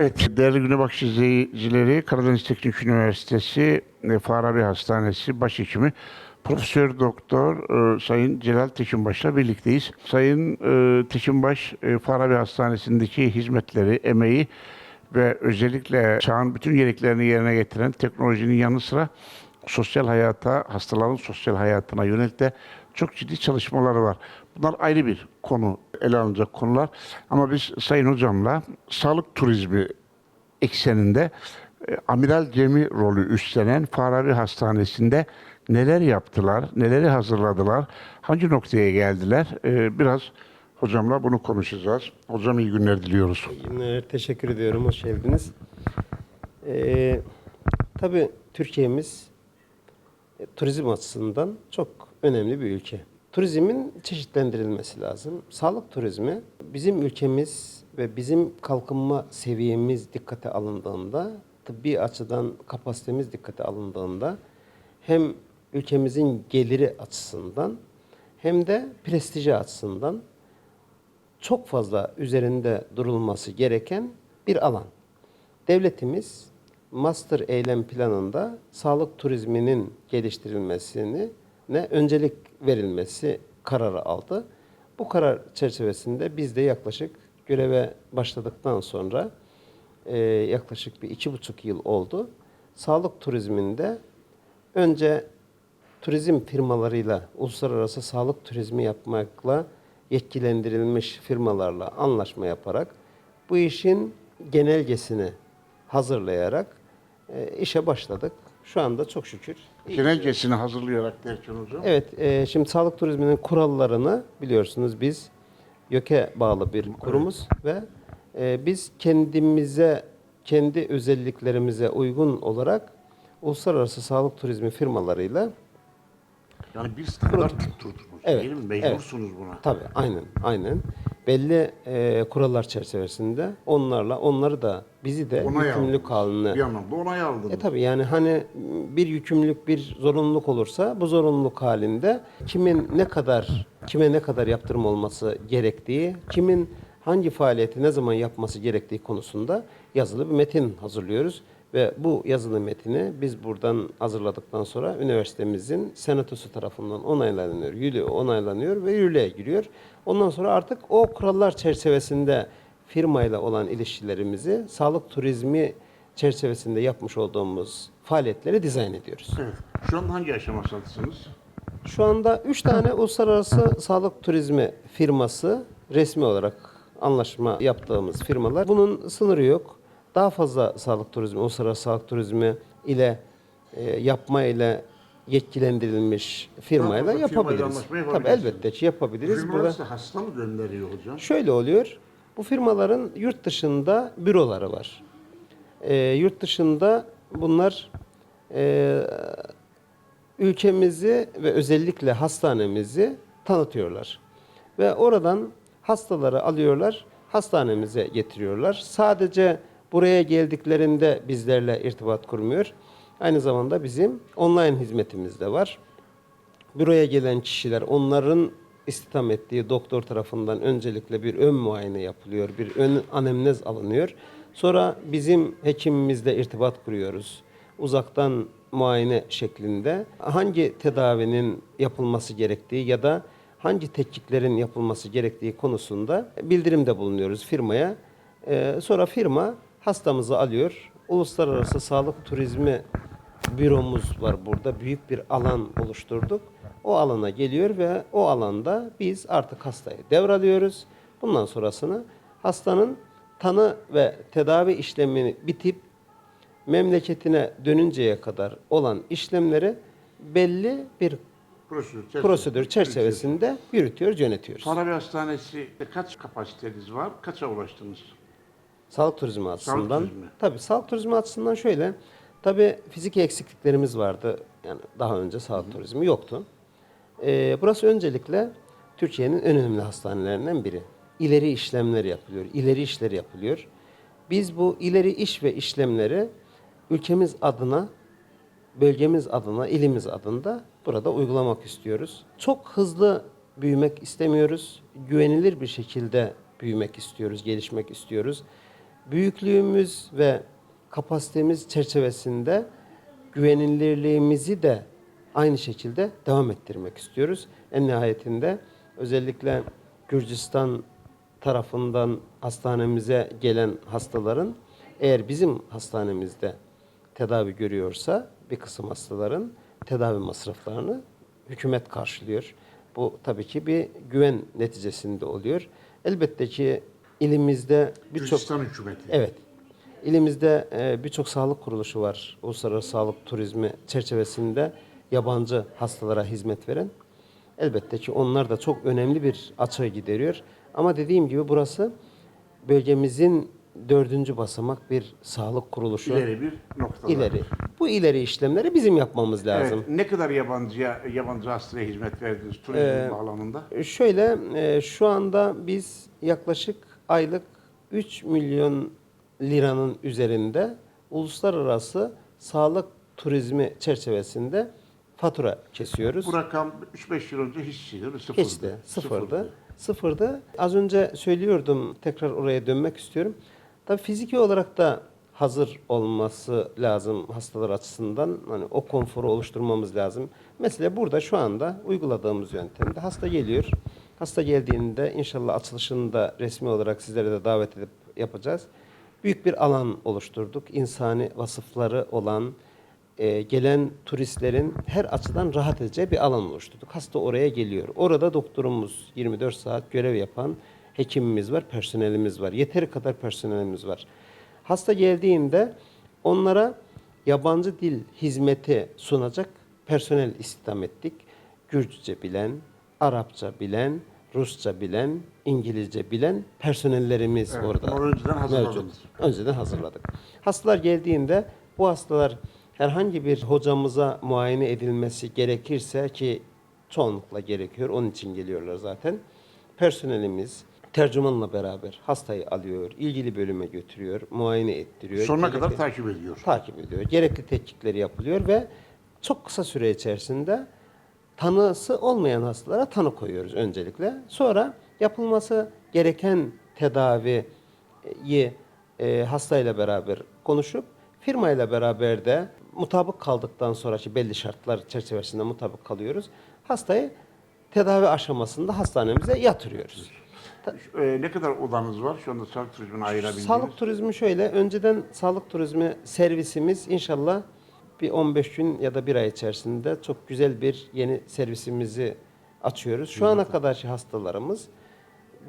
Evet, değerli Güne Bakış izleyicileri, Karadeniz Teknik Üniversitesi e, Farabi Hastanesi Başhekimi Profesör Doktor e, Sayın Celal Tekinbaş'la birlikteyiz. Sayın e, Tekinbaş, e, Farabi Hastanesi'ndeki hizmetleri, emeği ve özellikle çağın bütün gereklerini yerine getiren teknolojinin yanı sıra sosyal hayata, hastaların sosyal hayatına yönelik de çok ciddi çalışmaları var. Bunlar ayrı bir konu, ele alınacak konular. Ama biz Sayın Hocam'la sağlık turizmi ekseninde e, amiral gemi rolü üstlenen Farabi Hastanesi'nde neler yaptılar, neleri hazırladılar, hangi noktaya geldiler? E, biraz hocamla bunu konuşacağız. Hocam iyi günler diliyoruz. İyi günler, teşekkür ediyorum. Hoş geldiniz. Ee, tabii Türkiye'miz e, turizm açısından çok önemli bir ülke. Turizmin çeşitlendirilmesi lazım. Sağlık turizmi bizim ülkemiz ve bizim kalkınma seviyemiz dikkate alındığında, tıbbi açıdan kapasitemiz dikkate alındığında hem ülkemizin geliri açısından hem de prestiji açısından çok fazla üzerinde durulması gereken bir alan. Devletimiz master eylem planında sağlık turizminin geliştirilmesini ne öncelik verilmesi kararı aldı. Bu karar çerçevesinde biz de yaklaşık göreve başladıktan sonra e, yaklaşık bir iki buçuk yıl oldu. Sağlık turizminde önce turizm firmalarıyla uluslararası sağlık turizmi yapmakla yetkilendirilmiş firmalarla anlaşma yaparak bu işin genelgesini hazırlayarak e, işe başladık. Şu anda çok şükür. Genelgesini hazırlayarak derken hocam. Evet, e, şimdi sağlık turizminin kurallarını biliyorsunuz biz YÖK'e bağlı bir kurumuz ve e, biz kendimize, kendi özelliklerimize uygun olarak uluslararası sağlık turizmi firmalarıyla Yani bir standart tutturdunuz Evet, değil mi? Mecbursunuz buna. Tabii aynen aynen. Belli e, kurallar çerçevesinde onlarla onları da bizi de Onay yükümlülük haline. Bir anlamda onay aldınız. E tabii yani hani bir yükümlülük bir zorunluluk olursa bu zorunluluk halinde kimin ne kadar kime ne kadar yaptırım olması gerektiği, kimin hangi faaliyeti ne zaman yapması gerektiği konusunda yazılı bir metin hazırlıyoruz. Ve bu yazılı metini biz buradan hazırladıktan sonra üniversitemizin senatosu tarafından onaylanıyor, yürü, onaylanıyor ve yürürlüğe giriyor. Ondan sonra artık o kurallar çerçevesinde firmayla olan ilişkilerimizi sağlık turizmi çerçevesinde yapmış olduğumuz faaliyetleri dizayn ediyoruz. Evet. Şu an hangi aşamasındasınız? Şu anda 3 tane uluslararası sağlık turizmi firması resmi olarak anlaşma yaptığımız firmalar. Bunun sınırı yok. Daha fazla sağlık turizmi, uluslararası sağlık turizmi ile e, yapma ile yetkilendirilmiş firmayla firmayla yapabiliriz. anlaşma Tabii yapabilirsiniz. elbette ki yapabiliriz. Firmalar Burada size hasta mı gönderiyor hocam? Şöyle oluyor. Bu firmaların yurt dışında büroları var. Ee, yurt dışında bunlar e, ülkemizi ve özellikle hastanemizi tanıtıyorlar. Ve oradan hastaları alıyorlar, hastanemize getiriyorlar. Sadece buraya geldiklerinde bizlerle irtibat kurmuyor. Aynı zamanda bizim online hizmetimiz de var. Büroya gelen kişiler onların istihdam ettiği doktor tarafından öncelikle bir ön muayene yapılıyor, bir ön anemnez alınıyor. Sonra bizim hekimimizle irtibat kuruyoruz. Uzaktan muayene şeklinde hangi tedavinin yapılması gerektiği ya da hangi tetkiklerin yapılması gerektiği konusunda bildirimde bulunuyoruz firmaya. Ee, sonra firma hastamızı alıyor. Uluslararası Sağlık Turizmi büromuz var burada. Büyük bir alan oluşturduk. O alana geliyor ve o alanda biz artık hastayı devralıyoruz. Bundan sonrasını hastanın tanı ve tedavi işlemini bitip memleketine dönünceye kadar olan işlemleri belli bir Prosedür, çerçeve- prosedür çerçevesinde yürütüyor, yönetiyoruz. Farabi Hastanesi kaç kapasiteniz var? Kaça ulaştınız? Sağlık turizmi açısından. turizmi. Tabii sağlık turizmi açısından şöyle. Tabii fiziki eksikliklerimiz vardı. Yani daha önce sağlık turizmi yoktu. Ee, burası öncelikle Türkiye'nin en önemli hastanelerinden biri. İleri işlemler yapılıyor, ileri işleri yapılıyor. Biz bu ileri iş ve işlemleri ülkemiz adına, bölgemiz adına, ilimiz adında burada uygulamak istiyoruz. Çok hızlı büyümek istemiyoruz. Güvenilir bir şekilde büyümek istiyoruz, gelişmek istiyoruz. Büyüklüğümüz ve kapasitemiz çerçevesinde güvenilirliğimizi de aynı şekilde devam ettirmek istiyoruz. En nihayetinde özellikle Gürcistan tarafından hastanemize gelen hastaların eğer bizim hastanemizde tedavi görüyorsa bir kısım hastaların tedavi masraflarını hükümet karşılıyor. Bu tabii ki bir güven neticesinde oluyor. Elbette ki ilimizde birçok Gürcistan hükümeti. Evet. İlimizde e, birçok sağlık kuruluşu var. Uluslararası sağlık turizmi çerçevesinde yabancı hastalara hizmet veren. Elbette ki onlar da çok önemli bir açığı gideriyor. Ama dediğim gibi burası bölgemizin dördüncü basamak bir sağlık kuruluşu. İleri bir noktada. İleri. Bu ileri işlemleri bizim yapmamız lazım. Evet, ne kadar yabancıya, yabancı hastaya hizmet verdiniz turizm Ee, bağlamında? Şöyle e, şu anda biz yaklaşık aylık 3 milyon liranın üzerinde uluslararası sağlık turizmi çerçevesinde fatura kesiyoruz. Bu rakam 3-5 yıl önce hiçti değil mi? Sıfırdı. Geçti. Sıfırdı. Sıfırdı. Az önce söylüyordum. Tekrar oraya dönmek istiyorum. Tabii fiziki olarak da hazır olması lazım hastalar açısından. Hani o konforu oluşturmamız lazım. Mesela burada şu anda uyguladığımız yöntemde hasta geliyor. Hasta geldiğinde inşallah açılışını da resmi olarak sizlere de davet edip yapacağız. Büyük bir alan oluşturduk. İnsani vasıfları olan, e, gelen turistlerin her açıdan rahat edeceği bir alan oluşturduk. Hasta oraya geliyor. Orada doktorumuz 24 saat görev yapan hekimimiz var, personelimiz var. Yeteri kadar personelimiz var. Hasta geldiğinde onlara yabancı dil hizmeti sunacak personel istihdam ettik. Gürcüce bilen, Arapça bilen, Rusça bilen, İngilizce bilen personellerimiz Evet, orada. önceden hazırladınız. mevcut. Önceden hazırladık. Hastalar geldiğinde bu hastalar herhangi bir hocamıza muayene edilmesi gerekirse ki çoğunlukla gerekiyor. Onun için geliyorlar zaten. Personelimiz tercümanla beraber hastayı alıyor, ilgili bölüme götürüyor, muayene ettiriyor. Sonuna Gerekli- kadar takip ediyor. takip ediyor. Gerekli tetkikleri yapılıyor ve çok kısa süre içerisinde tanısı olmayan hastalara tanı koyuyoruz öncelikle. Sonra yapılması gereken tedaviyi e, hastayla beraber konuşup firmayla beraber de mutabık kaldıktan sonraki belli şartlar çerçevesinde mutabık kalıyoruz. Hastayı tedavi aşamasında hastanemize yatırıyoruz. Ee, ne kadar odanız var şu anda sağlık turizmine ayırabildiğiniz? Sağlık turizmi şöyle, önceden sağlık turizmi servisimiz inşallah bir 15 gün ya da bir ay içerisinde çok güzel bir yeni servisimizi açıyoruz. Şu ana kadarki hastalarımız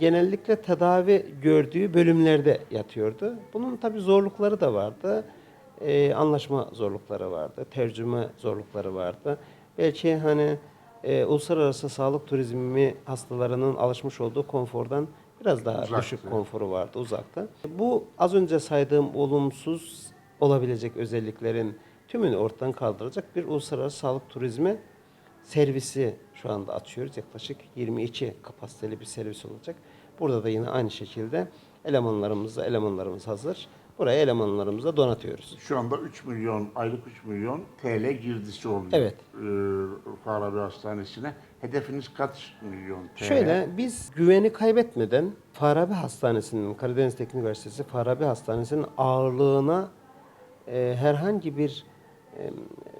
genellikle tedavi gördüğü bölümlerde yatıyordu. Bunun tabii zorlukları da vardı. Ee, anlaşma zorlukları vardı, tercüme zorlukları vardı. Belki hani e, uluslararası sağlık turizmi hastalarının alışmış olduğu konfordan biraz daha Uzaktı. düşük konforu vardı, uzakta. Bu az önce saydığım olumsuz olabilecek özelliklerin tümünü ortadan kaldıracak bir uluslararası sağlık turizmi servisi şu anda açıyoruz. Yaklaşık 22 kapasiteli bir servis olacak. Burada da yine aynı şekilde elemanlarımızla elemanlarımız hazır. Buraya elemanlarımızla donatıyoruz. Şu anda 3 milyon, aylık 3 milyon TL girdisi oluyor. Evet. Ee, Farabi Hastanesi'ne. Hedefiniz kaç milyon TL? Şöyle biz güveni kaybetmeden Farabi Hastanesi'nin, Karadeniz Teknik Üniversitesi Farabi Hastanesi'nin ağırlığına e, herhangi bir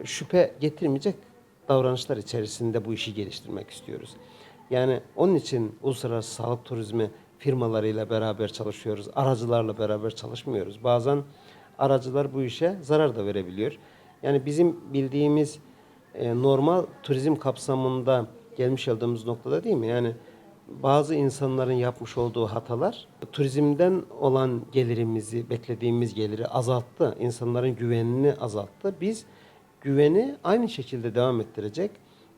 şüphe getirmeyecek davranışlar içerisinde bu işi geliştirmek istiyoruz. Yani onun için uluslararası sağlık turizmi firmalarıyla beraber çalışıyoruz. Aracılarla beraber çalışmıyoruz. Bazen aracılar bu işe zarar da verebiliyor. Yani bizim bildiğimiz e, normal turizm kapsamında gelmiş olduğumuz noktada değil mi? Yani bazı insanların yapmış olduğu hatalar turizmden olan gelirimizi, beklediğimiz geliri azalttı. İnsanların güvenini azalttı. Biz güveni aynı şekilde devam ettirecek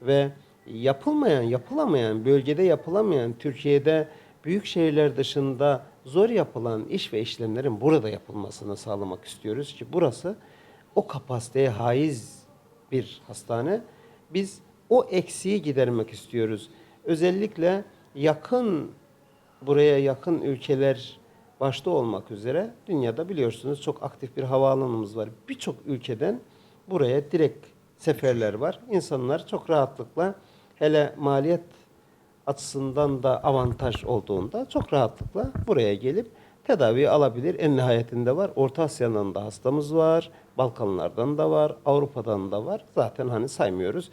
ve yapılmayan, yapılamayan, bölgede yapılamayan, Türkiye'de büyük şehirler dışında zor yapılan iş ve işlemlerin burada yapılmasını sağlamak istiyoruz ki burası o kapasiteye haiz bir hastane. Biz o eksiği gidermek istiyoruz. Özellikle yakın buraya yakın ülkeler başta olmak üzere dünyada biliyorsunuz çok aktif bir havaalanımız var. Birçok ülkeden buraya direkt seferler var. İnsanlar çok rahatlıkla hele maliyet açısından da avantaj olduğunda çok rahatlıkla buraya gelip tedaviyi alabilir. En nihayetinde var. Orta Asya'dan da hastamız var. Balkanlardan da var. Avrupa'dan da var. Zaten hani saymıyoruz.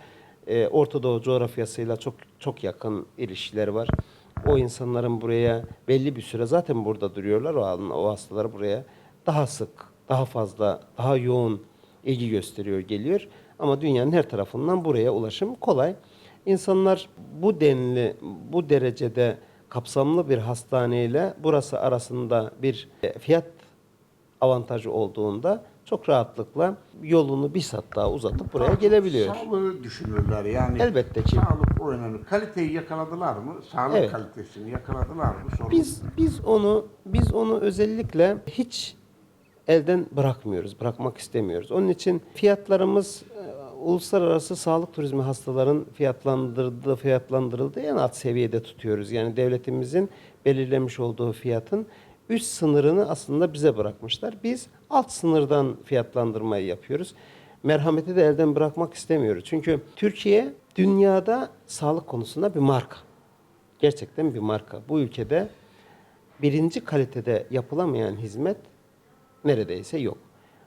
Ee, Orta Doğu coğrafyasıyla çok çok yakın ilişkileri var. O insanların buraya belli bir süre zaten burada duruyorlar. O, o hastalar buraya daha sık, daha fazla, daha yoğun ilgi gösteriyor, geliyor. Ama dünyanın her tarafından buraya ulaşım kolay. İnsanlar bu denli, bu derecede kapsamlı bir hastaneyle burası arasında bir e, fiyat avantajı olduğunda çok rahatlıkla yolunu bir saat daha uzatıp buraya gelebiliyor. Sağlığı düşünürler yani. Elbette ki. Sağlık o önemli. Kaliteyi yakaladılar mı? Sağlık Evet. kalitesini yakaladılar mı? Sorun. Biz biz onu biz onu özellikle hiç elden bırakmıyoruz, bırakmak istemiyoruz. Onun için fiyatlarımız e, uluslararası sağlık turizmi hastaların fiyatlandırdığı, fiyatlandırıldığı en alt seviyede tutuyoruz. Yani devletimizin belirlemiş olduğu fiyatın üst sınırını aslında bize bırakmışlar. Biz alt sınırdan fiyatlandırmayı yapıyoruz. Merhameti de elden bırakmak istemiyoruz. Çünkü Türkiye dünyada sağlık konusunda bir marka. Gerçekten bir marka. Bu ülkede birinci kalitede yapılamayan hizmet neredeyse yok.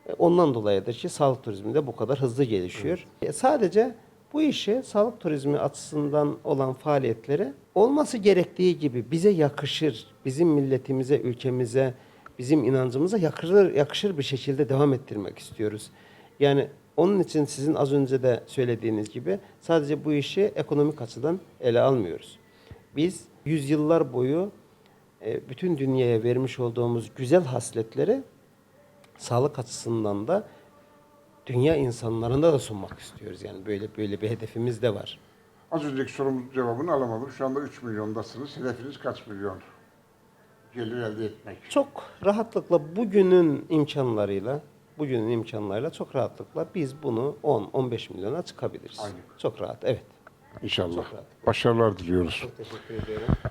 E, Ondan dolayıdır ki sağlık turizmi de bu kadar hızlı gelişiyor. E, Sadece bu işi sağlık turizmi açısından olan faaliyetleri olması gerektiği gibi bize yakışır, bizim milletimize, ülkemize, bizim inancımıza yakışır, yakışır bir şekilde devam ettirmek istiyoruz. Yani onun için sizin az önce de söylediğiniz gibi sadece bu işi ekonomik açıdan ele almıyoruz. Biz yüzyıllar boyu e, bütün dünyaya vermiş olduğumuz güzel hasletleri sağlık açısından da dünya insanlarında da sunmak istiyoruz. Yani böyle böyle bir hedefimiz de var. Az önceki sorumuz cevabını alamadım. Şu anda 3 milyondasınız. Hedefiniz kaç milyon? Gelir elde etmek. Çok rahatlıkla bugünün imkanlarıyla bugünün imkanlarıyla çok rahatlıkla biz bunu 10-15 milyona çıkabiliriz. Aynen. Çok rahat, evet. İnşallah. Başarılar diliyoruz.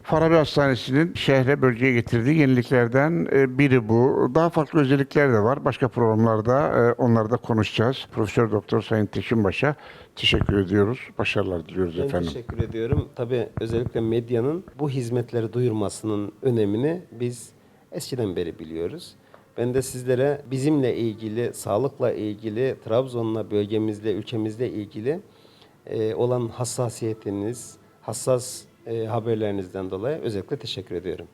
Farabi Hastanesi'nin şehre, bölgeye getirdiği yeniliklerden e, biri bu. Daha farklı özellikler de var. Başka programlarda e, onları da konuşacağız. Profesör Doktor Sayın Tekinbaş'a teşekkür ediyoruz. Başarılar diliyoruz Ben efendim. teşekkür ediyorum. Tabii özellikle medyanın bu hizmetleri duyurmasının önemini biz eskiden beri biliyoruz. Ben de sizlere bizimle ilgili, sağlıkla ilgili, Trabzon'la, bölgemizle, ülkemizle ilgili e, olan hassasiyetiniz, hassas e, haberlerinizden dolayı özellikle teşekkür ediyorum.